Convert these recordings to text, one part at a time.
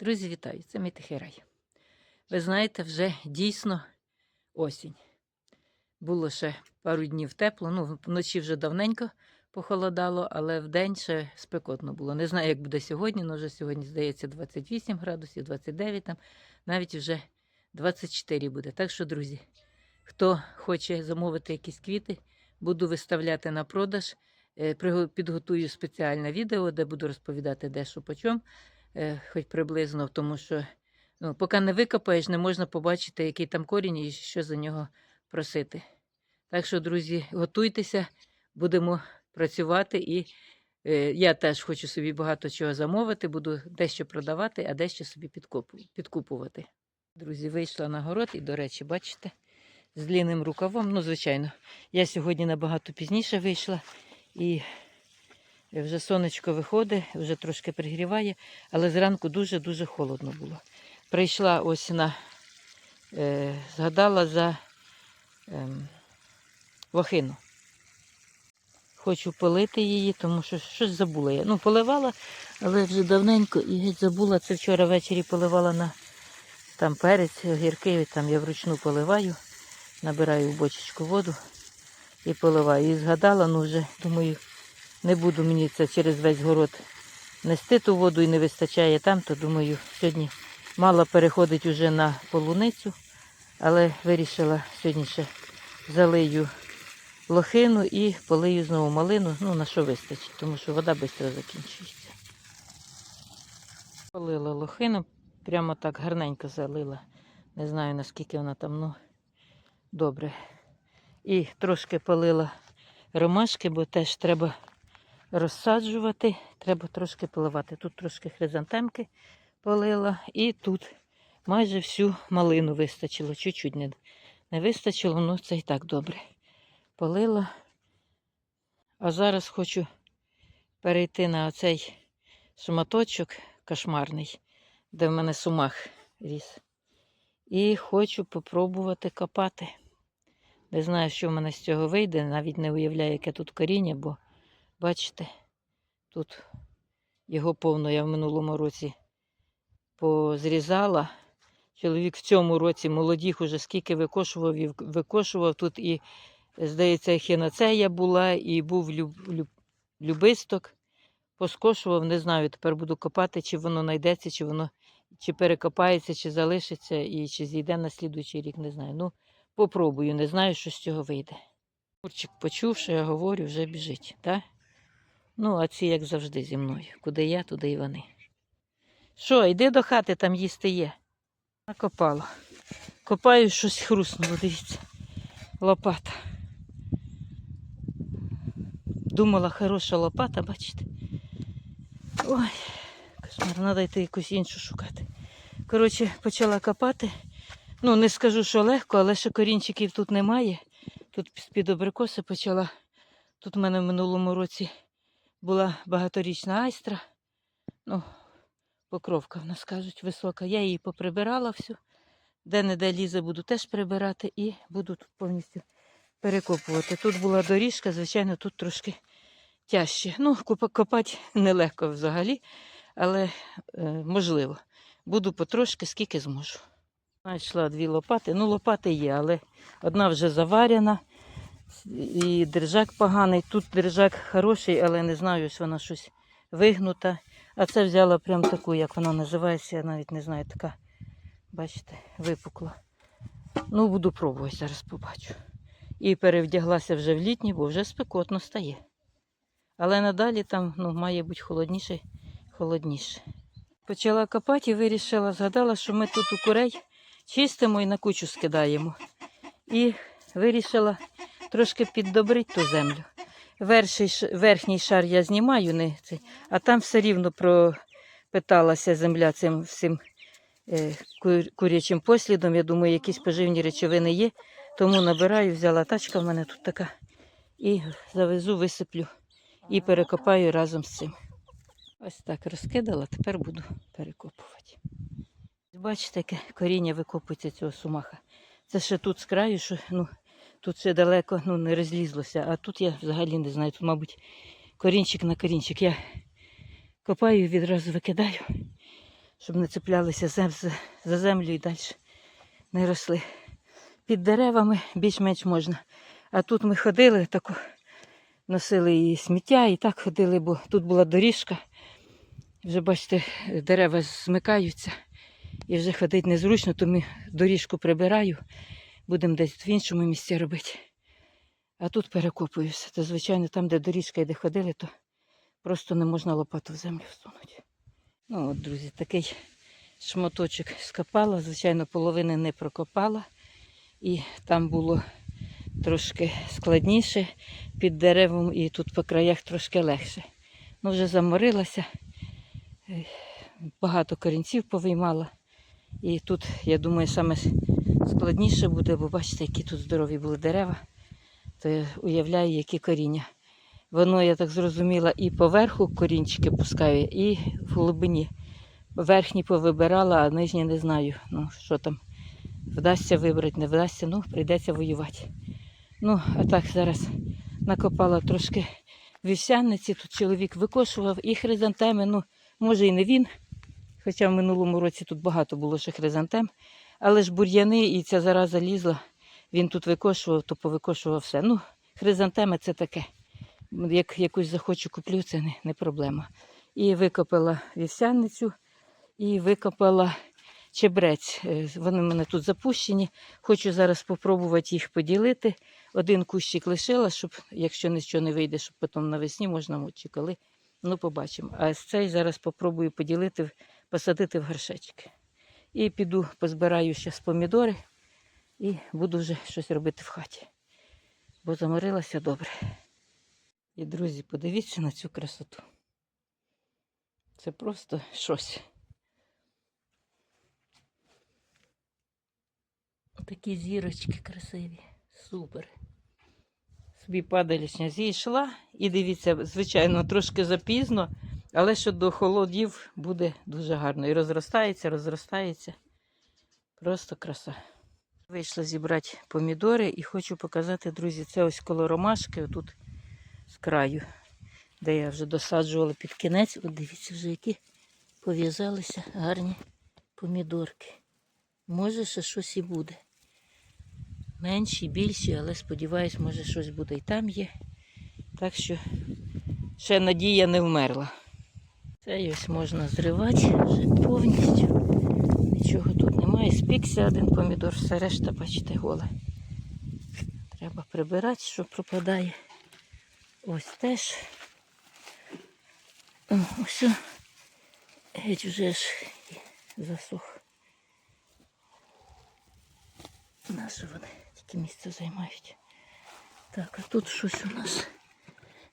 Друзі, вітаю! Це мій тихий рай. Ви знаєте, вже дійсно осінь. Було ще пару днів тепло, ну, вночі вже давненько похолодало, але вдень ще спекотно було. Не знаю, як буде сьогодні, але вже сьогодні, здається, 28 градусів, 29 там, навіть вже 24 буде. Так що, друзі, хто хоче замовити якісь квіти, буду виставляти на продаж. Е, Підготую спеціальне відео, де буду розповідати де що по чому, е, хоч приблизно, тому що ну, поки не викопаєш, не можна побачити, який там корінь і що за нього просити. Так що, друзі, готуйтеся, будемо працювати і е, я теж хочу собі багато чого замовити, буду дещо продавати, а дещо собі підкупу- підкупувати. Друзі, вийшла на город і, до речі, бачите, з длинним рукавом. Ну, звичайно, я сьогодні набагато пізніше вийшла і вже сонечко виходить, вже трошки пригріває, але зранку дуже-дуже холодно було. Прийшла ось на, е, згадала за ем, вахину. Хочу полити її, тому що щось забула я. Ну, поливала, але вже давненько і геть забула. Це вчора ввечері поливала на там перець, огірки, там я вручну поливаю, набираю в бочечку воду і поливаю. І згадала, ну вже думаю, не буду мені це через весь город нести ту воду і не вистачає там, то думаю, сьогодні мало переходить уже на полуницю, але вирішила сьогодні ще залию лохину і полию знову малину, ну на що вистачить, тому що вода швидко закінчується. Полила лохину, прямо так гарненько залила. Не знаю наскільки вона там, ну добре. І трошки полила ромашки, бо теж треба розсаджувати, треба трошки поливати. Тут трошки хризантемки полила, і тут майже всю малину вистачило. Чуть-чуть не, не вистачило, ну це і так добре. Полила. А зараз хочу перейти на оцей шматочок кошмарний, де в мене сумах ріс. І хочу попробувати копати. Не знаю, що в мене з цього вийде, навіть не уявляю, яке тут коріння, бо бачите, тут його повно я в минулому році позрізала. Чоловік в цьому році молодіх уже скільки викошував і викошував. Тут і, здається, хіноцея була, і був люб, люб, любисток. Поскошував, не знаю, тепер буду копати, чи воно знайдеться, чи воно чи перекопається, чи залишиться, і чи зійде на слідуючий рік, не знаю. Ну, попробую, не знаю, що з цього вийде. Мурчик почув, що я говорю, вже біжить, так? Ну, а ці, як завжди, зі мною. Куди я, туди і вони. Що, йди до хати, там їсти є. Накопала. Копаю, щось хруснуло, дивіться. Лопата. Думала, хороша лопата, бачите? Ой, кошмар, треба йти якусь іншу шукати. Коротше, почала копати. Ну, не скажу, що легко, але ще корінчиків тут немає. Тут з-під абрикоси почала. Тут в мене в минулому році була багаторічна айстра. Ну, покровка в нас кажуть висока. Я її поприбирала всю. Де-не-де лізе буду теж прибирати і буду тут повністю перекопувати. Тут була доріжка, звичайно, тут трошки тяжче. Ну, копа- копати нелегко взагалі, але е, можливо. Буду потрошки, скільки зможу. Знайшла дві лопати. Ну, лопати є, але одна вже заварена. І держак поганий. Тут держак хороший, але не знаю, ось вона щось вигнута. А це взяла прям таку, як вона називається, я навіть не знаю, така, бачите, випукла. Ну, буду пробувати, зараз побачу. І перевдяглася вже в літній, бо вже спекотно стає. Але надалі там ну, має бути холодніше, холодніше. Почала копати і вирішила, згадала, що ми тут у курей чистимо і на кучу скидаємо. І вирішила трошки піддобрити ту землю. Верший, верхній шар я знімаю, не а там все рівно пропиталася земля цим всім е, кур- курячим послідом. Я думаю, якісь поживні речовини є. Тому набираю, взяла тачка в мене тут така. І завезу, висиплю і перекопаю разом з цим. Ось так розкидала, тепер буду перекопувати. Бачите, яке коріння викопується цього сумаха. Це ще тут з краю, що ну, тут ще далеко ну, не розлізлося, а тут я взагалі не знаю, тут, мабуть, корінчик на корінчик. Я копаю і відразу викидаю. щоб не цеплялися за- землю і далі не росли. Під деревами більш-менш можна. А тут ми ходили, тако, носили і сміття, і так ходили, бо тут була доріжка. Вже бачите, дерева змикаються і вже ходити незручно, то ми доріжку прибираю, будемо десь в іншому місці робити. А тут перекопуюся. То, звичайно, там, де доріжка йде ходили, то просто не можна лопату в землю всунути. Ну от, друзі, такий шматочок скопала, звичайно, половини не прокопала. І там було трошки складніше під деревом, і тут по краях трошки легше. Ну, вже заморилася, е, багато корінців повиймала. І тут, я думаю, саме складніше буде, бо бачите, які тут здорові були дерева, то я уявляю, які коріння. Воно, я так зрозуміла, і поверху корінчики пускає, і в глибині. Верхні повибирала, а нижні не знаю. Ну, що там вдасться вибрати, не вдасться, ну, прийдеться воювати. Ну, а так зараз накопала трошки вівсяниці, тут чоловік викошував і хризантеми, ну, може і не він. Хоча в минулому році тут багато було ще хризантем. Але ж бур'яни і ця зараза лізла, він тут викошував, то повикошував все. Ну, хризантеми це таке. Як якусь захочу куплю, це не, не проблема. І викопала вівсяницю, і викопала чебрець. Е, Вони в мене тут запущені. Хочу зараз спробувати їх поділити. Один кущик лишила, щоб, якщо нічого не вийде, щоб потім навесні можна чи. Ну, побачимо. А з цей зараз спробую поділити, посадити в горшечки. І піду позбираю зараз помідори і буду вже щось робити в хаті. Бо заморилася добре. І, друзі, подивіться на цю красоту. Це просто щось. Такі зірочки красиві. Супер. Собі падалішня зійшла. І дивіться, звичайно, трошки запізно, але що до холодів буде дуже гарно. І розростається, розростається. Просто краса. Вийшла зібрати помідори і хочу показати, друзі, це ось коло ромашки, отут з краю, де я вже досаджувала під кінець. От дивіться, вже які пов'язалися гарні помідорки. Може, ще щось і буде. Менші, більші, але сподіваюсь, може щось буде і там є. Так що ще надія не вмерла. Це ось можна зривати вже повністю. Нічого тут немає. Спікся один помідор, все решта, бачите, голе. Треба прибирати, що пропадає. Ось теж. Ось. Геть вже ж засух. Наші вони тільки місце займають. Так, а тут щось у нас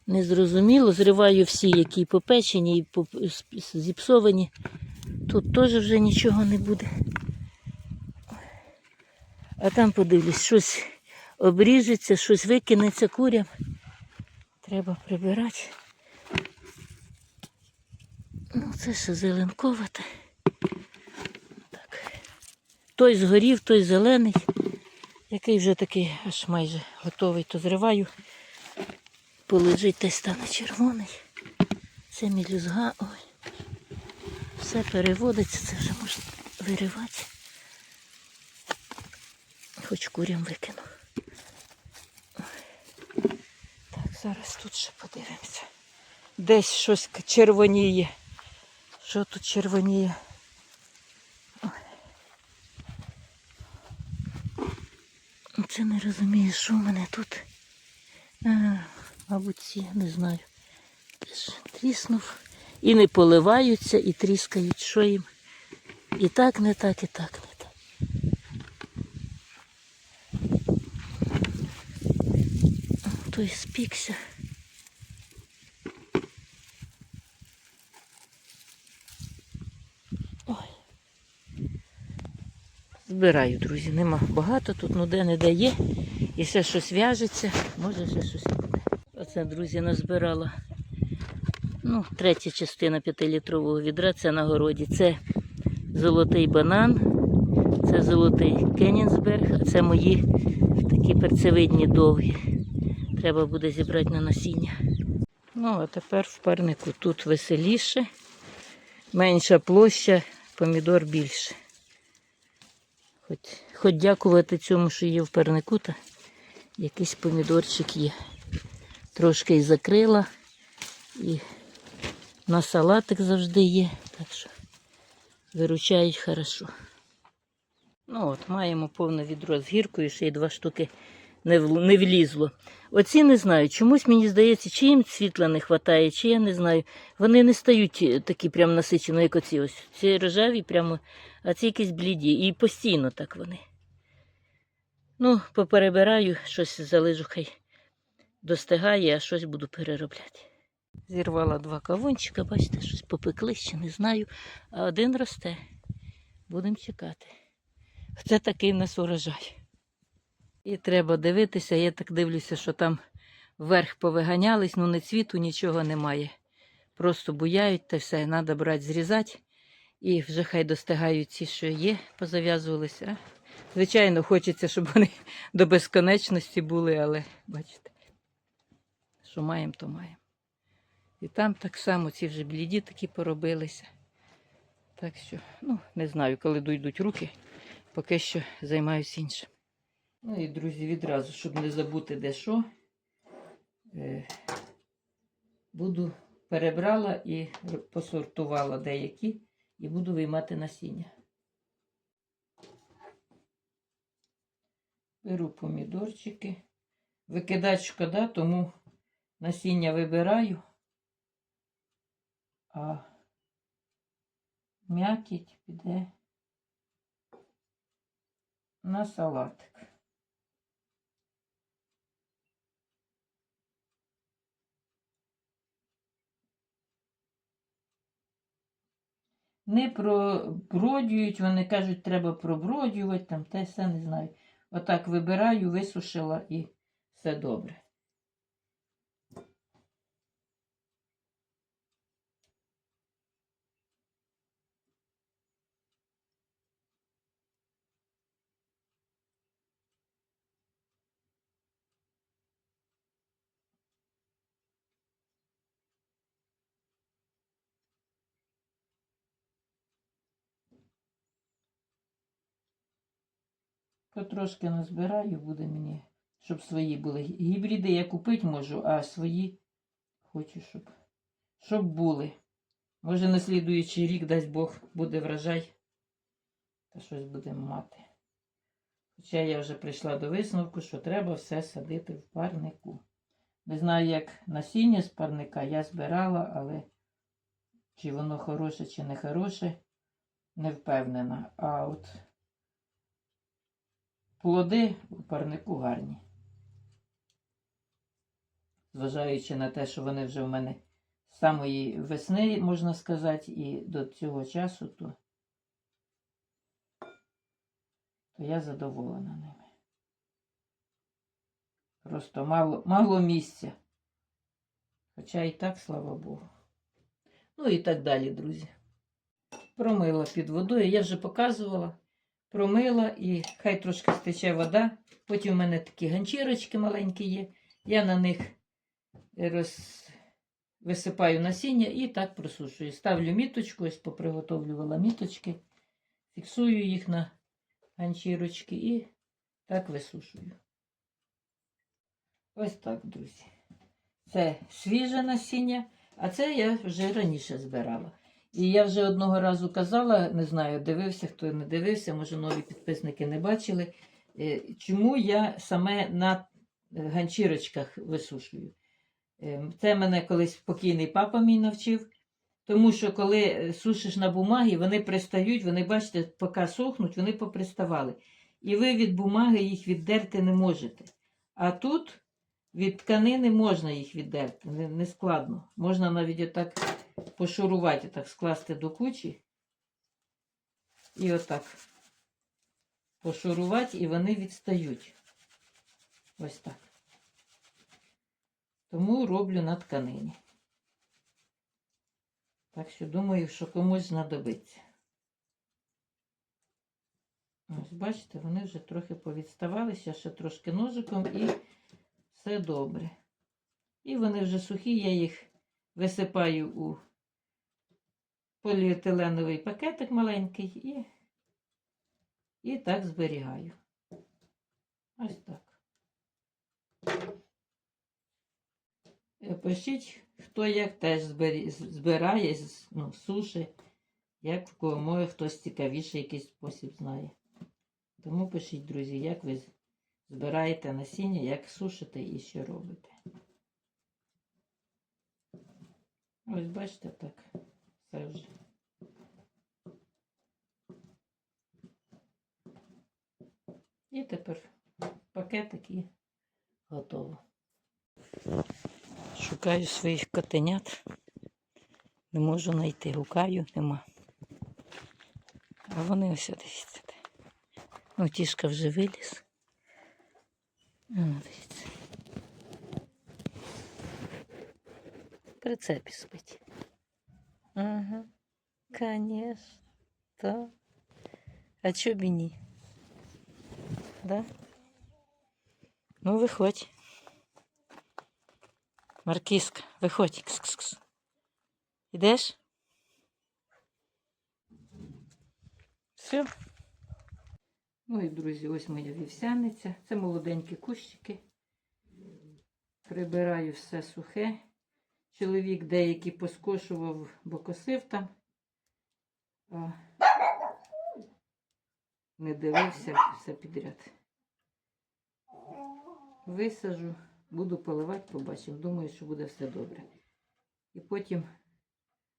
незрозуміло. Зриваю всі, які попечені і зіпсовані. Тут теж вже нічого не буде. А там подивлюсь, щось обріжеться, щось викинеться курям. Треба прибирати. Ну, це ще зеленковате. Так. Той згорів, той зелений, який вже такий аж майже готовий, то зриваю. Полежить та й стане червоний. Це мілюзга. Ой. Все переводиться, це вже можна виривати. Хоч курям викину. Так, зараз тут ще подивимося. Десь щось червоніє. Що тут червоніє? Ой. Це не розумію, що в мене тут. Мабуть, ці, не знаю. Тріснув. І не поливаються, і тріскають, що їм. І так, не так, і так, не так. Той спікся. Ой. Збираю, друзі, нема багато тут, ну де не дає. І ще щось в'яжеться, може ще щось буде. Оце, друзі, назбирала. Ну, третя частина п'ятилітрового відра це на городі. Це золотий банан, це золотий Кенінсберг, а це мої такі перцевидні довгі. Треба буде зібрати на насіння. Ну, а тепер в парнику тут веселіше, менша площа, помідор більше. Хоч, хоч дякувати цьому, що є в парнику, та якийсь помідорчик є. Трошки і закрила, і на салатик завжди є, так що виручають хорошо. Ну от, маємо повне відро з гіркою, ще й два штуки не, не влізло. Оці не знаю. Чомусь мені здається, чи їм світла не вистачає, чи я не знаю. Вони не стають е, такі прям насичено, як оці ось. Ці рожеві прямо, а ці якісь бліді. І постійно так вони. Ну, поперебираю, щось залежу, хай достигає, а щось буду переробляти. Зірвала два кавунчика, бачите, щось попекли, ще не знаю. А один росте. Будемо чекати. Це такий в нас урожай. І треба дивитися, я так дивлюся, що там вверх повиганялись, ну не цвіту, нічого немає. Просто буяють та все, треба брати, зрізати. І вже хай достигають ці, що є, позав'язувалися. Звичайно, хочеться, щоб вони до безконечності були, але бачите, що маємо, то маємо. І там так само ці вже бліді такі поробилися. Так що, ну, не знаю, коли дійдуть руки, поки що займаюся іншим. Ну і, друзі, відразу, щоб не забути де що, е, буду перебрала і посортувала деякі, і буду виймати насіння. Беру помідорчики. Викидати шкода, тому насіння вибираю, а м'якіть піде на салатик. Не пробродюють, вони кажуть, треба пробродювати, там те все не знаю. Отак вибираю, висушила і все добре. Потрошки назбираю, буде мені, щоб свої були. Гібриди я купити можу, а свої хочу, щоб, щоб були. Може, на слідуючий рік, дасть Бог, буде врожай, та щось будемо мати. Хоча я вже прийшла до висновку, що треба все садити в парнику. Не знаю, як насіння з парника я збирала, але чи воно хороше, чи не хороше, не впевнена. А от плоди у парнику гарні. Зважаючи на те, що вони вже в мене з самої весни, можна сказати, і до цього часу, то, то я задоволена ними. Просто мало, мало місця. Хоча і так, слава Богу. Ну і так далі, друзі. Промила під водою, я вже показувала. Промила і хай трошки стече вода. Потім у мене такі ганчірочки маленькі є. Я на них роз... висипаю насіння і так просушую. Ставлю міточку, ось поприготовлювала міточки, фіксую їх на ганчірочки і так висушую. Ось так, друзі. Це свіже насіння, а це я вже раніше збирала. І я вже одного разу казала, не знаю, дивився, хто не дивився, може нові підписники не бачили, е, чому я саме на е, ганчірочках висушую. Е, Це мене колись покійний папа мій навчив. Тому що коли сушиш на бумагі, вони пристають, вони, бачите, поки сохнуть, вони поприставали. І ви від бумаги їх віддерти не можете. А тут від тканини можна їх віддерти, не складно. Можна навіть отак пошурувати, так скласти до кучі. І отак пошурувати, і вони відстають. Ось так. Тому роблю на тканині. Так що думаю, що комусь знадобиться. Ось, бачите, вони вже трохи повідставалися, ще трошки ножиком і все добре. І вони вже сухі, я їх висипаю у поліетиленовий пакетик маленький і, і так зберігаю. Ось так. Е, Пишіть, хто як теж збирає, ну, суші, як в кого може хтось цікавіший якийсь спосіб знає. Тому пишіть, друзі, як ви збираєте насіння, як сушите і що робите. Ось бачите так. Це. І тепер пакетик і готово. Шукаю своїх котенят. Не можу знайти. Гукаю, нема. А вони ось дивіться. Ну, тішка вже виліз. А, дивіться. Прицепі спить. Конечно. Так. А чо б і? Да? Ну, виходь. Маркізка, виходь. Кс-кс-кс. Ідеш? Все. Ну і, друзі, ось моя вівсяниця. Це молоденькі кущики. Прибираю все сухе. Чоловік деякий поскошував, бо косив там. А не дивився все підряд. Висажу, буду поливати, побачимо. Думаю, що буде все добре. І потім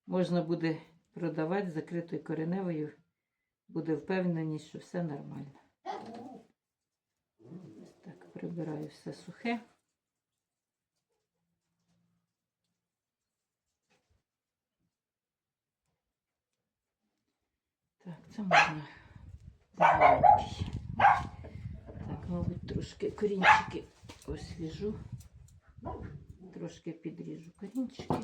можна буде продавати закритою кореневою. Буде впевненість, що все нормально. Так, прибираю все сухе. Так, це можна маленький. Так, мабуть, трошки корінчики освіжу. Трошки підріжу корінчики.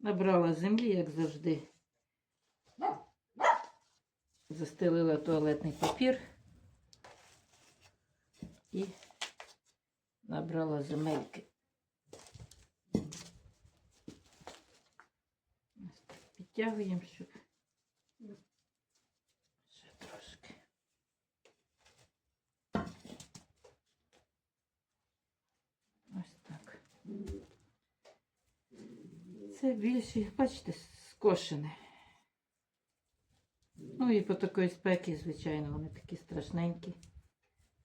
Набрала землі, як завжди. Застелила туалетний папір і набрала земельки. Підтягуємо, щоб ще трошки. Ось так. Це більше, бачите, скошене. Ну і по такої спеки, звичайно, вони такі страшненькі.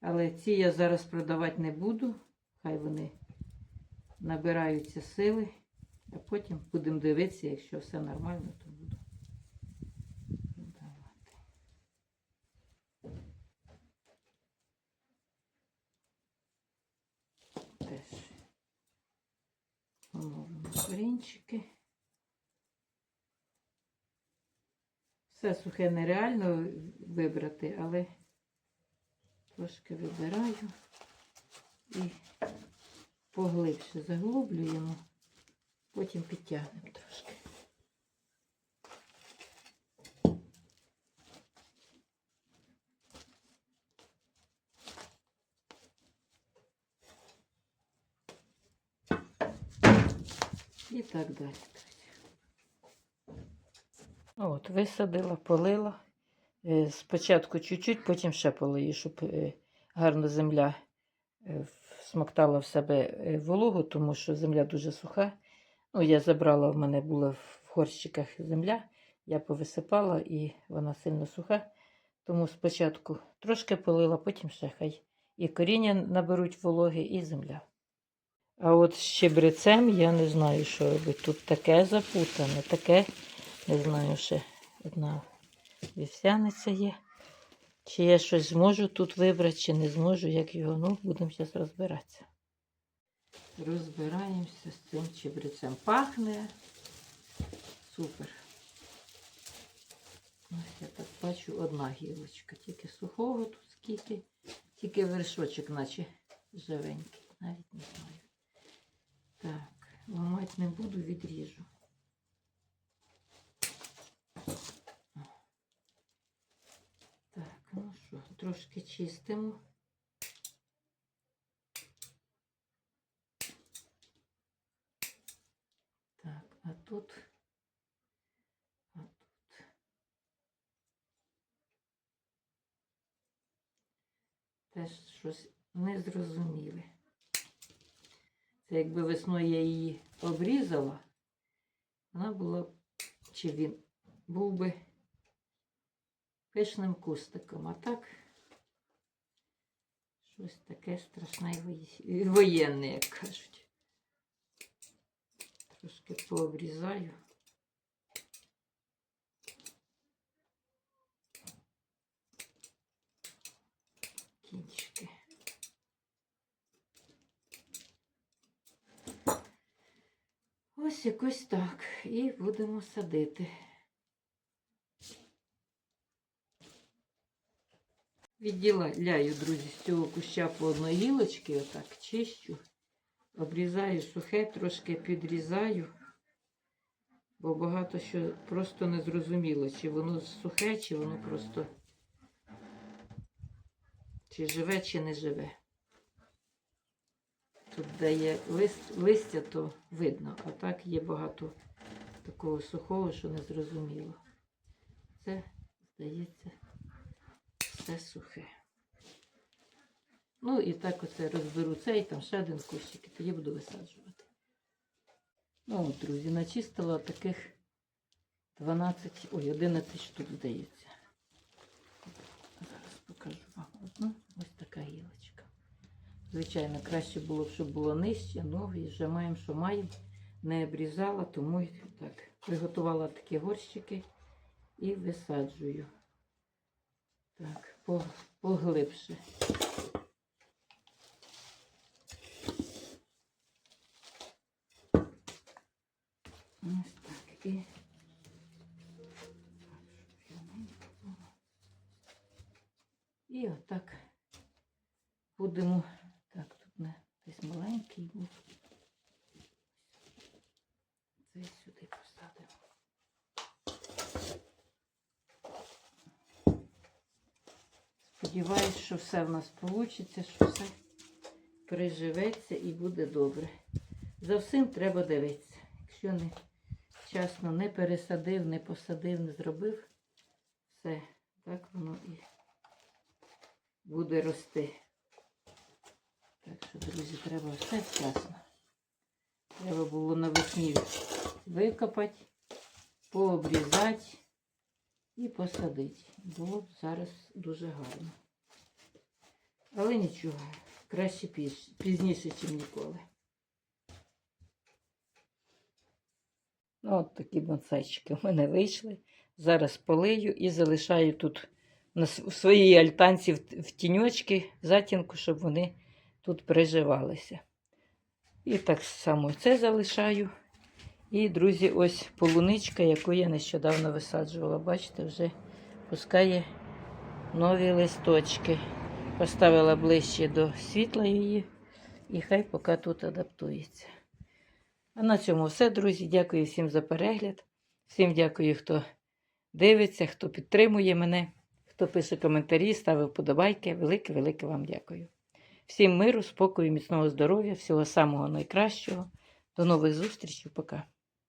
Але ці я зараз продавати не буду. Хай вони набираються сили, а потім будемо дивитися, якщо все нормально, то буду продавати. Теж поновимо корінчики. Все сухе нереально вибрати, але трошки вибираю і поглибше заглублюємо, потім підтягнемо трошки. І так далі. От, висадила, полила. Е, Спочатку чуть-чуть, потім ще полию, щоб е, гарно земля е, смоктала в себе вологу, тому що земля дуже суха. Ну, я забрала, в мене була в горщиках земля, я повисипала і вона сильно суха. Тому спочатку трошки полила, потім ще хай і коріння наберуть вологи, і земля. А от з щебрецем я не знаю, що робити. Тут таке запутане, таке, не знаю, ще одна вівсяниця є. Чи я щось зможу тут вибрати, чи не зможу, як його. Ну, будемо зараз розбиратися. Розбираємося з цим чебрецем. Пахне. Супер. Ось я так бачу одна гілочка. Тільки сухого тут скільки, тільки вершочок, наче живенький. Навіть не знаю. Так, ламати не буду, відріжу. трошки чистимо. Так, а тут, а тут. Теж щось незрозуміле. Це якби весною я її обрізала, вона була б, чи він був би пишним кустиком. А так щось таке страшне і воєнне, як кажуть. Трошки пообрізаю. Кінчики. Ось якось так. І будемо садити. Відділяю, друзі, з цього куща по одній гілочці, отак чищу, обрізаю сухе, трошки підрізаю, бо багато що просто не зрозуміло, чи воно сухе, чи воно просто чи живе, чи не живе. Тут, де є лист, листя, то видно, а так є багато такого сухого, що не зрозуміло. Це, здається, все сухе. Ну і так оце розберу цей, там ще один кущик, і тоді буду висаджувати. Ну, от, друзі, начистила таких 12, ой, 11 штук, здається. Зараз покажу вам одну. Ось така гілочка. Звичайно, краще було б, щоб було нижче, ноги вже маємо, що маємо. Не обрізала, тому так. Приготувала такі горщики і висаджую. Так, поглибше. Ось так. І... І отак будемо. Так, тут не десь маленький був. Цей сюди посадимо. Сподіваюсь, що все в нас вийде, що все приживеться і буде добре. За всім треба дивитися. Якщо не вчасно не пересадив, не посадив, не зробив, все, так воно і буде рости. Так що, друзі, треба все вчасно. Треба було навесні викопати, пообрізати і посадити. Було б зараз дуже гарно. Але нічого, краще пізніше, ніж ніколи. Ну, от такі бонсайчики у мене вийшли. Зараз полию і залишаю тут на в своїй альтанці в, в тіньочки, в затінку, щоб вони тут приживалися. І так само це залишаю. І, друзі, ось полуничка, яку я нещодавно висаджувала. Бачите, вже пускає нові листочки. Поставила ближче до світла її, і хай поки тут адаптується. А на цьому все, друзі. Дякую всім за перегляд. Всім дякую, хто дивиться, хто підтримує мене, хто пише коментарі, ставить вподобайки. Велике-велике вам дякую. Всім миру, спокою, міцного здоров'я, всього самого найкращого. До нових зустрічей. Пока.